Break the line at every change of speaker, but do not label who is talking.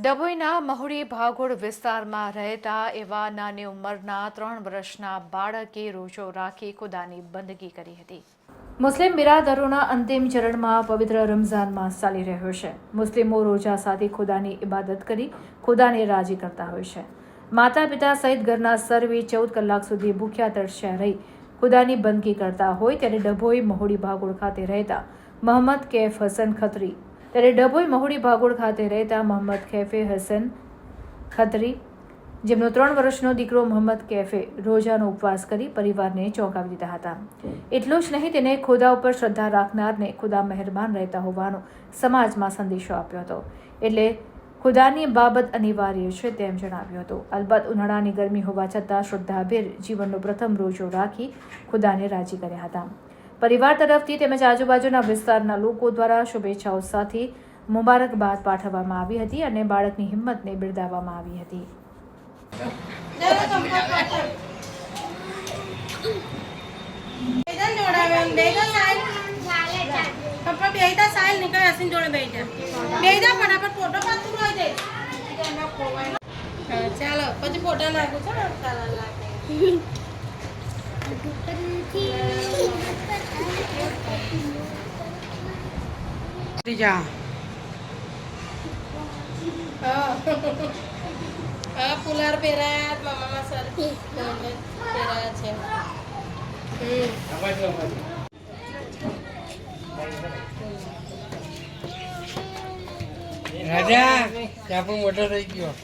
ડભોઈના મહુડી ભાગોળ વિસ્તારમાં રહેતા એવા નાની ઉંમરના ત્રણ વર્ષના બાળકે રોજો રાખી ખુદાની બંદગી કરી હતી. મુસ્લિમ બિરાદરોના અંતિમ ચરણમાં પવિત્ર રમઝાન માસ ચાલી રહ્યો છે. મુસ્લિમો રોજા સાથે ખુદાની ઇબાદત કરી ખુદાને રાજી કરતા હોય છે. માતા પિતા સહિત ઘરના સર્વે ચૌદ કલાક સુધી ભૂખ્યા તરસ્યા રહી ખુદાની બંદગી કરતા હોય ત્યારે ડભોઈ મહુડી ભાગોળ ખાતે રહેતા મહંમદ કેફ હસન ખત્રી ત્યારે ડભોઈ મહુડી ભાગોળ ખાતે રહેતા મોહમ્મદ કેફે હસન ખત્રી, જેમનો ત્રણ વર્ષનો દીકરો મોહમ્મદ કેફે રોજાનો ઉપવાસ કરી પરિવારને ચોંકાવી દીધા હતા. એટલું જ નહીં, તેને ખુદા ઉપર શ્રદ્ધા રાખનારને ખુદા મહેરબાન રહેતા હોવાનો સમાજમાં સંદેશો આપ્યો હતો. એટલે ખુદાની બાબત અનિવાર્ય છે તેમ જણાવ્યું હતું. અલબત્ત ઉનાળાની ગરમી હોવા છતાં શ્રદ્ધાભેર જીવનનો પ્રથમ રોજો રાખી ખુદાને રાજી કર્યા હતા. પરિવાર તરફથી તેમજ આજુબાજુના વિસ્તારના લોકો દ્વારા શુભેચ્છાઓ સાથે મુબારકબાદ પાઠવવામાં આવી હતી અને બાળકની હિંમતને બિરદાવવામાં આવી હતી.
ચાલો પછી ફોટા નાખું છો.
ત્રીજા
હા. પુલાર પહેરાયા મામામાં સર પહેરાયા છે.
રાજા ત્યાં પણ મોટો થઈ ગયો.